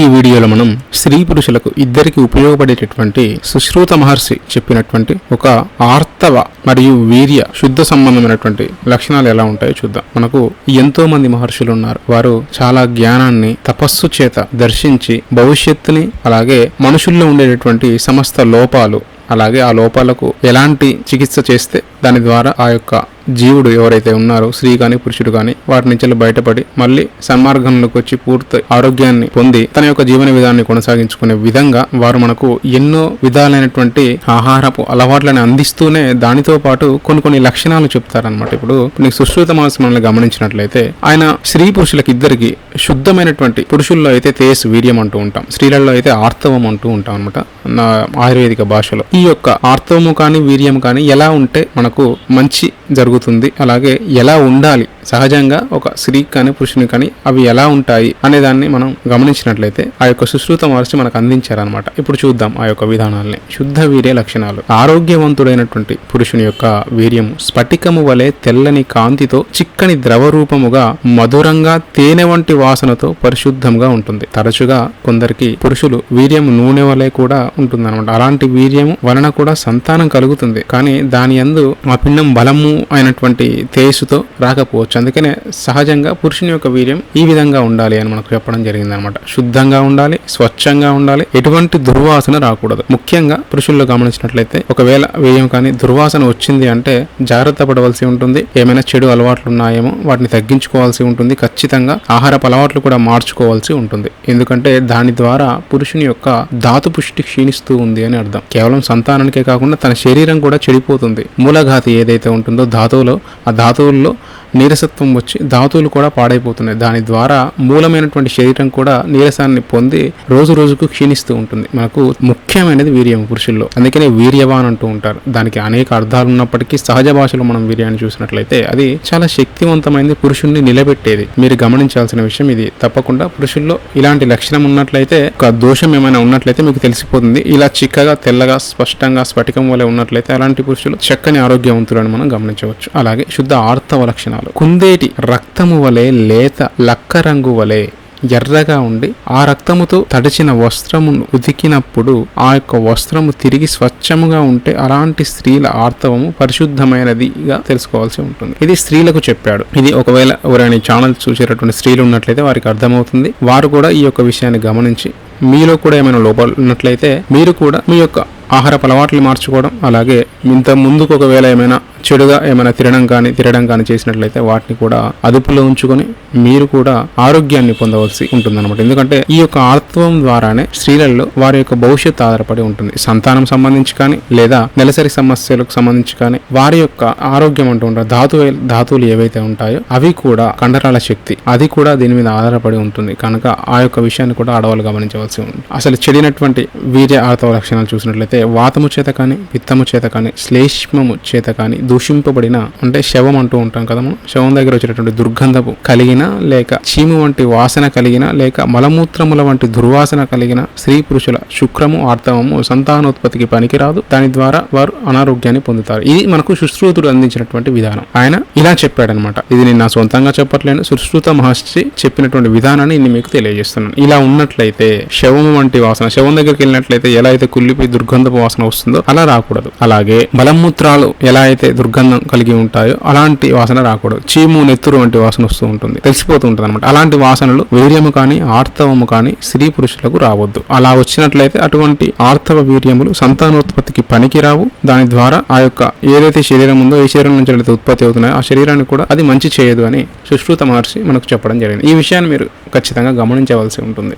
ఈ వీడియోలో మనం స్త్రీ పురుషులకు ఇద్దరికి ఉపయోగపడేటటువంటి సుశ్రుత మహర్షి చెప్పినటువంటి ఒక ఆర్తవ మరియు వీర్య శుద్ధ సంబంధమైనటువంటి లక్షణాలు ఎలా ఉంటాయో చూద్దాం. మనకు ఎంతో మంది మహర్షులు ఉన్నారు. వారు చాలా జ్ఞానాన్ని తపస్సు చేత దర్శించి భవిష్యత్తుని అలాగే మనుషుల్లో ఉండేటటువంటి సమస్త లోపాలు అలాగే ఆ లోపాలకు ఎలాంటి చికిత్స చేస్తే దాని ద్వారా ఆ యొక్క జీవుడు ఎవరైతే ఉన్నారో స్త్రీ కానీ పురుషుడు కానీ వాటి నుంచి బయటపడి మళ్ళీ సన్మార్గంలోకి వచ్చి పూర్తి ఆరోగ్యాన్ని పొంది తన యొక్క జీవన విధానాన్ని కొనసాగించుకునే విధంగా వారు మనకు ఎన్నో విధాలైనటువంటి ఆహారపు అలవాట్లను అందిస్తూనే దానితో పాటు కొన్ని కొన్ని లక్షణాలు చెప్తారనమాట ఇప్పుడు నీకు సుశ్రుత మనసు మనల్ని గమనించినట్లయితే ఆయన స్త్రీ పురుషులకు ఇద్దరికి శుద్ధమైనటువంటి పురుషుల్లో అయితే తేస్ వీర్యం అంటూ ఉంటాం. స్త్రీలలో అయితే ఆర్తవం అంటూ ఉంటాం అనమాట నా ఆయుర్వేదిక భాషలో. ఈ యొక్క ఆర్తవము కానీ వీర్యం కానీ ఎలా ఉంటే మనకు మంచి జరుగుతుంది. అలాగే ఎలా ఉండాలి? సహజంగా ఒక స్త్రీ కానీ పురుషుని కానీ అవి ఎలా ఉంటాయి అనే దాన్ని మనం గమనించినట్లయితే ఆ యొక్క సుశ్రుత మహర్షి మనకు అందించారనమాట ఇప్పుడు చూద్దాం ఆ యొక్క విధానాల్ని. శుద్ధ వీర్య లక్షణాలు. ఆరోగ్యవంతుడైనటువంటి పురుషుని యొక్క వీర్యము స్ఫటికము వలె తెల్లని కాంతితో చిక్కని ద్రవ రూపముగా మధురంగా తేనె వంటి వాసనతో పరిశుద్ధంగా ఉంటుంది. తరచుగా కొందరికి పురుషులు వీర్యం నూనె వలె కూడా ఉంటుంది అలాంటి వీర్యము వలన కూడా సంతానం కలుగుతుంది. కానీ దాని యందు ఆ పిండం బలము అయినటువంటి తేజస్సుతో రాకపోవచ్చు. అందుకనే సహజంగా పురుషుని యొక్క వీర్యం ఈ విధంగా ఉండాలి అని మనకు చెప్పడం జరిగింది అనమాట శుద్ధంగా ఉండాలి స్వచ్ఛంగా ఉండాలి ఎటువంటి దుర్వాసన రాకూడదు. ముఖ్యంగా పురుషుల్లో గమనించినట్లయితే ఒకవేళ వీర్యం కానీ దుర్వాసన వచ్చింది అంటే జాగ్రత్త పడవలసి ఉంటుంది. ఏమైనా చెడు అలవాట్లు ఉన్నాయేమో వాటిని తగ్గించుకోవాల్సి ఉంటుంది. ఖచ్చితంగా ఆహారపు అలవాట్లు కూడా మార్చుకోవాల్సి ఉంటుంది. ఎందుకంటే దాని ద్వారా పురుషుని యొక్క ధాతు పుష్టి క్షీణిస్తూ ఉంది అని అర్థం. కేవలం సంతానానికే కాకుండా తన శరీరం కూడా చెడిపోతుంది. మూలఘాతి ఏదైతే ఉంటుందో ధాతువులో ఆ ధాతువుల్లో నీరసత్వం వచ్చి ధాతువులు కూడా పాడైపోతున్నాయి. దాని ద్వారా మూలమైనటువంటి శరీరం కూడా నీరసాన్ని పొంది రోజు రోజుకు క్షీణిస్తూ ఉంటుంది. మనకు ముఖ్యమైనది వీర్యం పురుషుల్లో. అందుకనే వీర్యవాన్ అంటూ ఉంటారు. దానికి అనేక అర్థాలు ఉన్నప్పటికీ సహజ భాషలో మనం వీర్యాన్ని చూసినట్లయితే అది చాలా శక్తివంతమైనది పురుషుణ్ణి నిలబెట్టేది. మీరు గమనించాల్సిన విషయం ఇది. తప్పకుండా పురుషుల్లో ఇలాంటి లక్షణం ఉన్నట్లయితే ఒక దోషం ఏమైనా ఉన్నట్లయితే మీకు తెలిసిపోతుంది. ఇలా చిక్కగా తెల్లగా స్పష్టంగా స్ఫటికం వలె ఉన్నట్లయితే అలాంటి పురుషులు చక్కని ఆరోగ్యవంతులను మనం గమనించవచ్చు. అలాగే శుద్ధ ఆర్తవ లక్షణాలు. కుందేటి రక్తము వలె లేత లక్క రంగు వలె ఎర్రగా ఉండి ఆ రక్తముతో తడిచిన వస్త్రమును ఉతికినప్పుడు ఆ యొక్క వస్త్రము తిరిగి స్వచ్ఛముగా ఉంటే అలాంటి స్త్రీల ఆర్తవము పరిశుద్ధమైనదిగా తెలుసుకోవాల్సి ఉంటుంది. ఇది స్త్రీలకు చెప్పాడు. ఇది ఒకవేళ ఎవరైనా ఛానల్ చూసేటటువంటి స్త్రీలు ఉన్నట్లయితే వారికి అర్థమవుతుంది. వారు కూడా ఈ యొక్క విషయాన్ని గమనించి మీలో కూడా ఏమైనా లోపాలు ఉన్నట్లయితే మీరు కూడా మీ యొక్క ఆహారపు అలవాట్లు మార్చుకోవడం అలాగే ఇంత ముందుకు ఒకవేళ ఏమైనా చెడుగా ఏమైనా తినడం కానీ తిరగడం కానీ చేసినట్లయితే వాటిని కూడా అదుపులో ఉంచుకొని మీరు కూడా ఆరోగ్యాన్ని పొందవలసి ఉంటుందన్నమాట. ఎందుకంటే ఈ యొక్క ఆర్తవం ద్వారానే స్త్రీలలో వారి యొక్క భవిష్యత్తు ఆధారపడి ఉంటుంది. సంతానం సంబంధించి కానీ లేదా నెలసరి సమస్యలకు సంబంధించి కానీ వారి యొక్క ఆరోగ్యం అంటూ ఉంటారు. ధాతు ధాతువులు ఏవైతే ఉంటాయో అవి కూడా కండరాల శక్తి. అది కూడా దీని మీద ఆధారపడి ఉంటుంది. కనుక ఆ యొక్క విషయాన్ని కూడా ఆడవాళ్ళు గమనించవలసి ఉంటుంది. అసలు చెడినటువంటి వీర్య ఆర్తవ లక్షణాలు చూసినట్లయితే వాతము చేత కానీ పిత్తము చేత కానీ శ్లేష్మము చేత కానీ దూషింపబడిన అంటే శవం అంటూ ఉంటాం కదా మనం. శవం దగ్గర వచ్చేటటువంటి దుర్గంధపు కలిగిన లేక చీము వంటి వాసన కలిగిన లేక మలమూత్రముల వంటి దుర్వాసన కలిగిన స్త్రీ పురుషుల శుక్రము ఆర్తవము సంతానోత్పత్తికి పనికిరాదు. దాని ద్వారా వారు అనారోగ్యాన్ని పొందుతారు. ఇది మనకు సుశ్రుతుడు అందించినటువంటి విధానం. ఆయన ఇలా చెప్పాడనమాట. ఇది నేను నా సొంతంగా చెప్పట్లేను. సుశ్రుత మహర్షి చెప్పినటువంటి విధానాన్ని నేను మీకు తెలియజేస్తున్నాను. ఇలా ఉన్నట్లయితే శవము వంటి వాసన శవం దగ్గరికి వెళ్ళినట్లయితే ఎలా అయితే కుళ్ళిపోయి దుర్గంధపు వాసన వస్తుందో అలా రాకూడదు. అలాగే బలమూత్రాలు ఎలా అయితే దుర్గంధం కలిగి ఉంటాయో అలాంటి వాసన రాకూడదు. చీము నెత్తురు వంటి వాసన వస్తూ ఉంటుంది. తెలిసిపోతూ ఉంటుంది అనమాట అలాంటి వాసనలు వీర్యము కానీ ఆర్తవము కానీ స్త్రీ పురుషులకు రావద్దు. అలా వచ్చినట్లయితే అటువంటి ఆర్తవ వీర్యములు సంతానోత్పత్తికి పనికిరావు. దాని ద్వారా ఆ యొక్క ఏదైతే శరీరం ఉందో ఏ శరీరం నుంచి అయితే ఉత్పత్తి అవుతున్నాయో ఆ శరీరాన్ని కూడా అది మంచి చేయదు అని సుశ్రుత మహర్షి మనకు చెప్పడం జరిగింది. ఈ విషయాన్ని మీరు ఖచ్చితంగా గమనించవలసి ఉంటుంది.